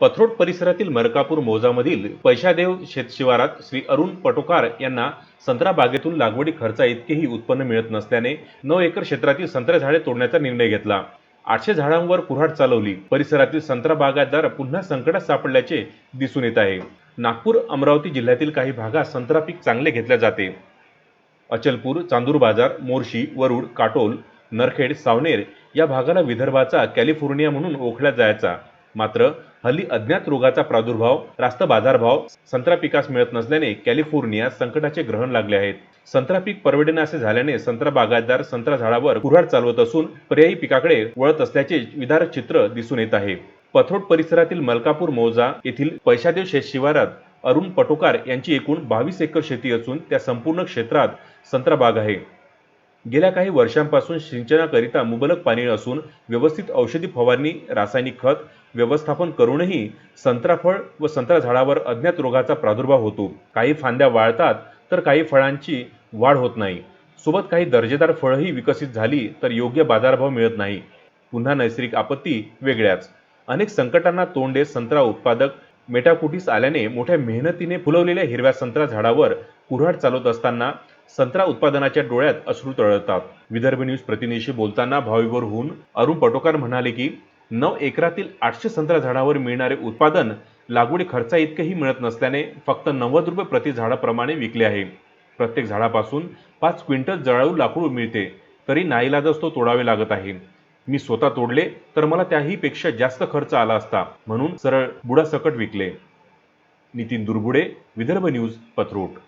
पथरोड परिसरातील मरकापूर मौजामधील पैशादेव शेतशिवारात श्री अरुण पटोकार यांना संत्रा बागेतून लागवडी खर्चा इतकेही उत्पन्न मिळत नसल्याने नऊ एकर क्षेत्रातील संत्रा झाडे तोडण्याचा निर्णय घेतला. आठशे झाडांवर कुऱ्हाड चालवली. परिसरातील संत्रा बागायतदार पुन्हा संकटात सापडल्याचे दिसून येत आहे. नागपूर अमरावती जिल्ह्यातील काही भागात संत्रा पीक चांगले घेतले जाते. अचलपूर चांदूर बाजार मोर्शी वरुड काटोल नरखेड सावनेर या भागाला विदर्भाचा कॅलिफोर्निया म्हणून ओळखला जायचा. मात्र हल्ली अज्ञात रोगाचा प्रादुर्भाव रास्त बाजारभाव संत्रा पिकास मिळत नसल्याने कॅलिफोर्निया संकटाचे ग्रहण लागले आहेत. संत्रा पीक परवडेनासे झाल्याने संत्रा बागायतदार संत्रा झाडावर कुऱ्हाड चालवत असून पर्यायी पिकाकडे वळत असल्याचे विदारक चित्र दिसून येत आहे. पथरोड परिसरातील मलकापूर मौजा येथील पैशादेव शेत शिवारात अरुण पटोकार यांची एकूण बावीस एकर शेती असून त्या संपूर्ण क्षेत्रात संत्रा बाग आहे. गेल्या काही वर्षांपासून सिंचनाकरिता मुबलक पाणी असून व्यवस्थित औषधी फवारणी रासायनिक खत व्यवस्थापन करूनही संत्राफळ व संत्रा झाडावर अज्ञात रोगाचा प्रादुर्भाव होतो. काही फांद्या वाळतात तर काही फळांची वाढ होत नाही. सोबत काही दर्जेदार फळंही विकसित झाली तर योग्य बाजारभाव मिळत नाही. पुन्हा नैसर्गिक आपत्ती वेगळ्याच. अनेक संकटांना तोंड देत संत्रा उत्पादक मेटाकुटीस आल्याने मोठ्या मेहनतीने फुलवलेल्या हिरव्या संत्रा झाडावर कुऱ्हाड चालवत असताना संत्रा उत्पादनाच्या डोळ्यात अश्रू तळतात. विदर्भ न्यूज प्रतिनिधीशी बोलताना भावीवर होऊन अरुण पटोकार म्हणाले की नऊ एकरातील आठशे संत्रा झाडावर मिळणारे उत्पादन लागवडी खर्चा इतकेही मिळत नसल्याने फक्त नव्वद रुपये प्रति झाडाप्रमाणे विकले आहे. प्रत्येक झाडापासून पाच क्विंटल जळाळू लाकूड मिळते तरी नाईलाजच तो तोडावे लागत आहे. मी स्वतः तोडले तर मला त्याही पेक्षा जास्त खर्च आला असता म्हणून सरळ बुडासकट विकले. नितीन दुर्बुडे विदर्भ न्यूज पत्रोट